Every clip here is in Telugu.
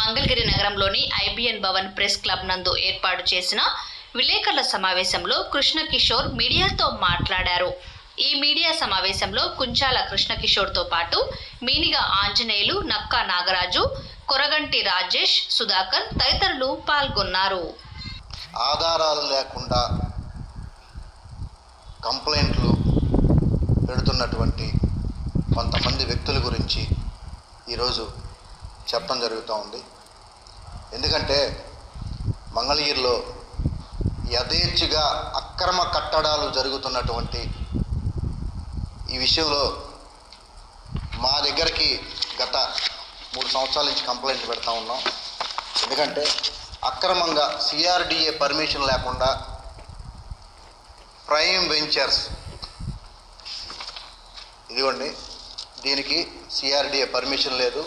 మంగళగిరి నగరంలోని ఐబిఎన్ భవన్ ప్రెస్ క్లబ్ నందు ఏర్పాటు చేసిన విలేకరుల సమావేశంలో కృష్ణ కిషోర్ మీడియాతో మాట్లాడారు. ఈ మీడియా సమావేశంలో కుంచాల కృష్ణ కిషోర్తో పాటు మీనిగా ఆంజనేయులు నక్కా నాగరాజు కొరగంటి రాజేష్ సుధాకర్ తదితరులు పాల్గొన్నారు. ఆధారాలు లేకుండా కంప్లైంట్లు పెడుతున్నటువంటి కొంతమంది వ్యక్తుల గురించి ఈరోజు చెప్పడం జరుగుతూ ఉంది. ఎందుకంటే మంగళగిరిలో యథేచ్ఛగా అక్రమ కట్టడాలు జరుగుతున్నటువంటి ఈ విషయంలో మా దగ్గరికి గత మూడు సంవత్సరాల నుంచి కంప్లైంట్ పెడతా ఉన్నాం. ఎందుకంటే అక్రమంగా సిఆర్డిఏ పర్మిషన్ లేకుండా ప్రైమ్ వెంచర్స్ ఇదిగోండి దీనికి సిఆర్డిఏ పర్మిషన్ లేదు.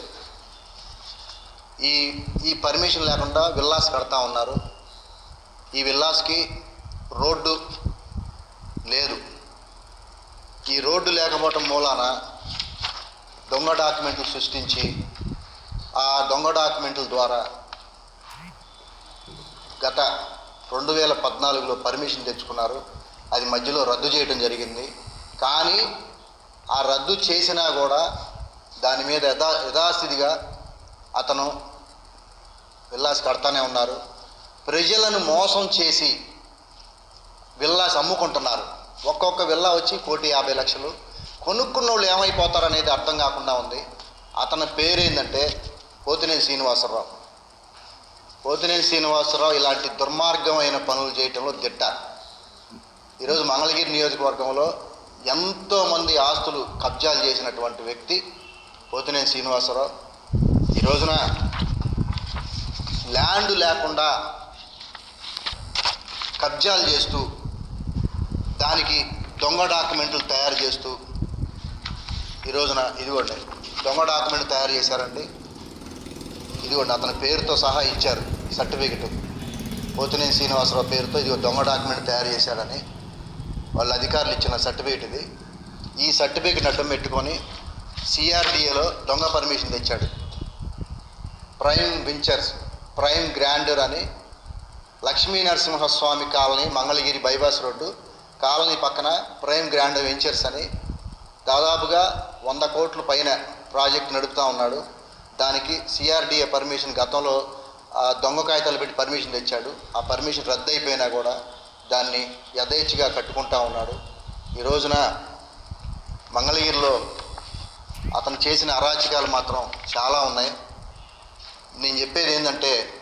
ఈ ఈ పర్మిషన్ లేకుండా విల్లాస్ కడతా ఉన్నారు. ఈ విల్లాస్కి రోడ్డు లేదు. ఈ రోడ్డు లేకపోవటం మూలాన దొంగ డాక్యుమెంట్లు సృష్టించి ఆ దొంగ డాక్యుమెంట్ల ద్వారా గత రెండు వేల పద్నాలుగులో పర్మిషన్ తెచ్చుకున్నారు. అది మధ్యలో రద్దు చేయడం జరిగింది. కానీ ఆ రద్దు చేసినా కూడా దాని మీద యథా యథాస్థితిగా అతను విల్లాస్ కడతానే ఉన్నారు. ప్రజలను మోసం చేసి విల్లాస్ అమ్ముకుంటున్నారు. ఒక్కొక్క విల్లా వచ్చి కోటి యాభై లక్షలు. కొనుక్కున్న వాళ్ళు ఏమైపోతారు అనేది అర్థం కాకుండా ఉంది. అతని పేరు ఏంటంటే పోతినేని శ్రీనివాసరావు. పోతినేని శ్రీనివాసరావు ఇలాంటి దుర్మార్గమైన పనులు చేయటంలో దిట్ట ఈరోజు మంగళగిరి నియోజకవర్గంలో ఎంతోమంది ఆస్తులు కబ్జాలు చేసినటువంటి వ్యక్తి పోతినేని శ్రీనివాసరావు. ఈ రోజున ల్యాండ్ లేకుండా కబ్జాలు చేస్తూ దానికి దొంగ డాక్యుమెంట్లు తయారు చేస్తూ ఈ రోజున ఇదిగోండి దొంగ డాక్యుమెంట్ తయారు చేశారండి. ఇదిగోండి అతని పేరుతో సహా ఇచ్చారు సర్టిఫికెట్. పోతినేని శ్రీనివాసరావు పేరుతో ఇదిగో దొంగ డాక్యుమెంట్ తయారు చేశాడని వాళ్ళ అధికారులు ఇచ్చిన సర్టిఫికేట్ ఇది. ఈ సర్టిఫికేట్ అడ్డం పెట్టుకొని సిఆర్డిఏలో దొంగ పర్మిషన్ తెచ్చాడు. ప్రైమ్ వెంచర్స్ ప్రైమ్ గ్రాండర్ అని Lakshmi Narasimhaswamy colony Mangalagiri bypass road colony పక్కన ప్రైమ్ గ్రాండ్ వెంచర్స్ అని దాదాపుగా వంద కోట్ల పైన ప్రాజెక్ట్ నడుపుతూ ఉన్నాడు. దానికి సిఆర్డిఏ పర్మిషన్ గతంలో ఆ దొంగ కాగితాలు పెట్టి పర్మిషన్ తెచ్చాడు. ఆ పర్మిషన్ రద్దయిపోయినా కూడా దాన్ని యథేచ్ఛగా కట్టుకుంటా ఉన్నాడు. ఈ రోజున మంగళగిరిలో అతను చేసిన అరాచకాలు మాత్రం చాలా ఉన్నాయి. నేను చెప్పేది ఏంటంటే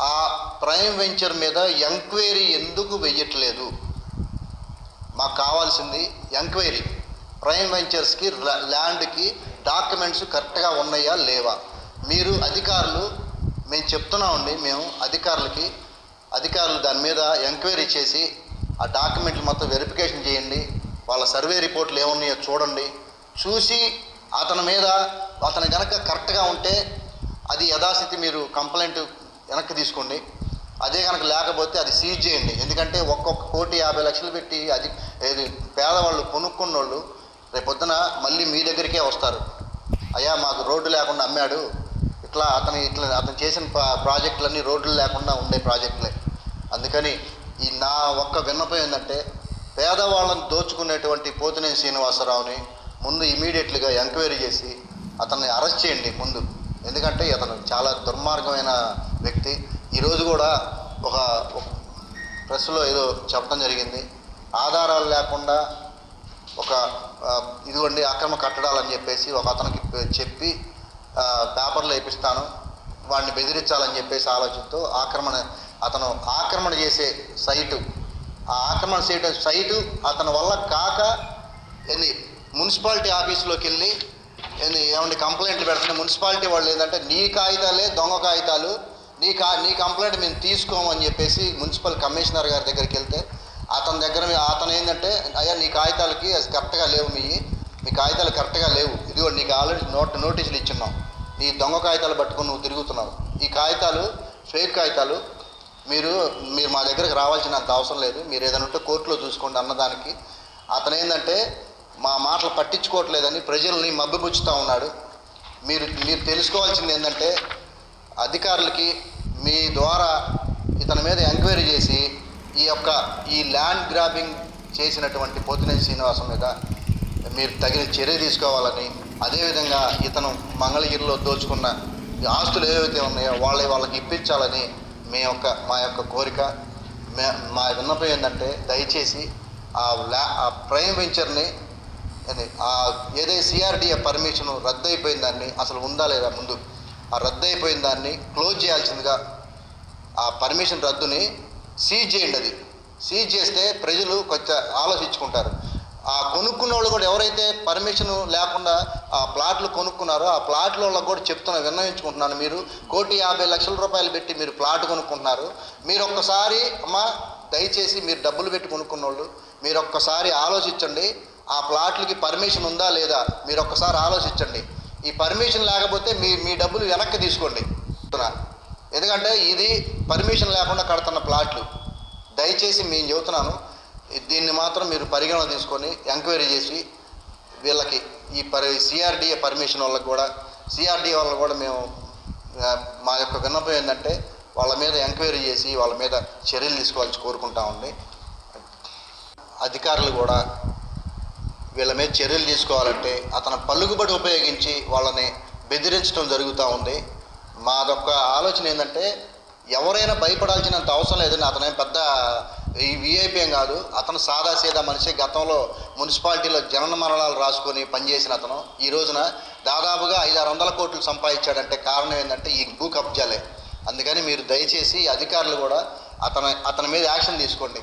ఆ ప్రైమ్ వెంచర్ మీద ఎంక్వైరీ ఎందుకు వెయ్యట్లేదు? మాకు కావాల్సింది ఎంక్వైరీ. ప్రైమ్ వెంచర్స్కి ల్యాండ్కి డాక్యుమెంట్స్ కరెక్ట్గా ఉన్నాయా లేవా? మీరు అధికారులు మేము చెప్తున్నామండి మేము అధికారులకి అధికారులు దాని మీద ఎంక్వైరీ చేసి ఆ డాక్యుమెంట్లు మొత్తం వెరిఫికేషన్ చేయండి వాళ్ళ సర్వే రిపోర్ట్లు ఏమున్నాయో చూడండి. చూసి అతని మీద అతను కనుక కరెక్ట్గా ఉంటే అది యథాస్థితి మీరు కంప్లైంట్ వెనక్కి తీసుకోండి. అదే కనుక లేకపోతే అది సీజ్ చేయండి. ఎందుకంటే ఒక్కొక్క కోటి యాభై లక్షలు పెట్టి అది పేదవాళ్ళు కొనుక్కున్న వాళ్ళు రేపొద్దున మళ్ళీ మీ దగ్గరికే వస్తారు. అయ్యా మాకు రోడ్డు లేకుండా అమ్మాడు. ఇట్లా అతను ఇట్లా అతను చేసిన ప్రాజెక్టులన్నీ రోడ్లు లేకుండా ఉండే ప్రాజెక్టులే. అందుకని ఈ నా ఒక్క విన్నపం ఏంటంటే పేదవాళ్ళని దోచుకునేటువంటి పోతినేని శ్రీనివాసరావుని ముందు ఇమీడియట్లీగా ఎంక్వైరీ చేసి అతన్ని అరెస్ట్ చేయండి ముందు. ఎందుకంటే అతను చాలా దుర్మార్గమైన వ్యక్తి. ఈరోజు కూడా ఒక ప్రెస్లో ఏదో చెప్పడం జరిగింది. ఆధారాలు లేకుండా ఒక ఇదిగోండి అక్రమ కట్టడాలని చెప్పేసి ఒక అతనికి చెప్పి పేపర్లు వేపిస్తాను. వాడిని బెదిరించాలని చెప్పేసి ఆలోచనతో ఆక్రమణ అతను ఆక్రమణ చేసే సైటు ఆ ఆక్రమణ చేయడం సైటు అతని వల్ల కాక ఎన్ని మున్సిపాలిటీ ఆఫీస్లోకి వెళ్ళి ఏమంటే కంప్లైంట్లు పెడుతున్న మున్సిపాలిటీ వాళ్ళు ఏంటంటే నీ కాగితాలే దొంగ కాగితాలు నీ కా నీ కంప్లైంట్ మేము తీసుకోమని చెప్పేసి మున్సిపల్ కమిషనర్ గారి దగ్గరికి వెళ్తే అతని దగ్గర అతను ఏంటంటే అయ్యా నీ కాగితాలకి అది కరెక్ట్గా లేవు మీ మీ కాగితాలు కరెక్ట్గా లేవు. ఇదిగో నీకు ఆల్రెడీ నోట్ నోటీసులు ఇచ్చున్నాం. నీ దొంగ కాగితాలు పట్టుకొని నువ్వు తిరుగుతున్నావు. ఈ కాగితాలు ఫేక్ కాగితాలు మీరు మీరు మా దగ్గరకు రావాల్సినంత అవసరం లేదు. మీరు ఏదైనా ఉంటే కోర్టులో చూసుకోండి అన్నదానికి అతను ఏంటంటే మా మాటలు పట్టించుకోవట్లేదని ప్రజల్ని మబ్బిపుచ్చుతూ ఉన్నాడు. మీరు మీరు తెలుసుకోవాల్సింది ఏంటంటే అధికారులకి మీ ద్వారా ఇతని మీద ఎంక్వైరీ చేసి ఈ యొక్క ఈ ల్యాండ్ గ్రాబింగ్ చేసినటువంటి పోతినేని శ్రీనివాసం మీద మీరు తగిన చర్య తీసుకోవాలని అదేవిధంగా ఇతను మంగళగిరిలో దోచుకున్న ఆస్తులు ఏవైతే ఉన్నాయో వాళ్ళ వాళ్ళకి ఇప్పించాలని మీ యొక్క మా యొక్క కోరిక. మే మా విన్నపం ఏంటంటే దయచేసి ఆ ల్యా ఆ ప్రైమ్ వెంచర్ని అది ఆ ఏదైతే సిఆర్డిఏ పర్మిషన్ రద్దు అయిపోయిన దాన్ని అసలు ఉందా లేదా ముందు? ఆ రద్దు అయిపోయిన దాన్ని క్లోజ్ చేయాల్సిందిగా ఆ పర్మిషన్ రద్దుని సీజ్ చేయండి అది. సీజ్ చేస్తే ప్రజలు కొంచెం ఆలోచించుకుంటారు. ఆ కొనుక్కున్న వాళ్ళు కూడా ఎవరైతే పర్మిషన్ లేకుండా ఆ ప్లాట్లు కొనుక్కున్నారో ఆ ప్లాట్ల వాళ్ళకి కూడా చెప్తున్నా విన్నవించుకుంటున్నాను మీరు. కోటి యాభై లక్షల రూపాయలు పెట్టి మీరు ప్లాట్ కొనుక్కుంటున్నారు. మీరు ఒక్కసారి అమ్మ దయచేసి మీరు డబ్బులు పెట్టి కొనుక్కున్న వాళ్ళు మీరు ఒక్కసారి ఆలోచించండి. ఆ ప్లాట్లకి పర్మిషన్ ఉందా లేదా మీరు ఒక్కసారి ఆలోచించండి. ఈ పర్మిషన్ లేకపోతే మీ మీ డబ్బులు వెనక్కి తీసుకోండి. ఎందుకంటే ఇది పర్మిషన్ లేకుండా కడుతున్న ప్లాట్లు. దయచేసి మేము చెబుతున్నాను దీన్ని మాత్రం మీరు పరిగణన తీసుకొని ఎంక్వైరీ చేసి వీళ్ళకి ఈ పరి సిఆర్డిఏ పర్మిషన్ వాళ్ళకి కూడా సిఆర్డిఏ వాళ్ళకి కూడా మేము మా యొక్క విన్నపం ఏంటంటే వాళ్ళ మీద ఎంక్వైరీ చేసి వాళ్ళ మీద చర్యలు తీసుకోవాల్సి కోరుకుంటా ఉంది అధికారులు కూడా వీళ్ళ మీద చర్యలు తీసుకోవాలంటే అతను పలుకుబడి ఉపయోగించి వాళ్ళని బెదిరించడం జరుగుతూ ఉంది. మాదొక్క ఆలోచన ఏంటంటే ఎవరైనా భయపడాల్సినంత అవసరం లేదని అతనేం పెద్ద ఈ విఐపి ఏం కాదు. అతను సాదా సీదా మనిషి. గతంలో మున్సిపాలిటీలో జనన మరణాలు రాసుకొని పనిచేసిన అతను. ఈ రోజున దాదాపుగా ఐదు ఆరు వందల కోట్లు సంపాదించాడంటే కారణం ఏంటంటే ఈ భూ కబ్జాలే. అందుకని మీరు దయచేసి అధికారులు కూడా అతని అతని మీద యాక్షన్ తీసుకోండి.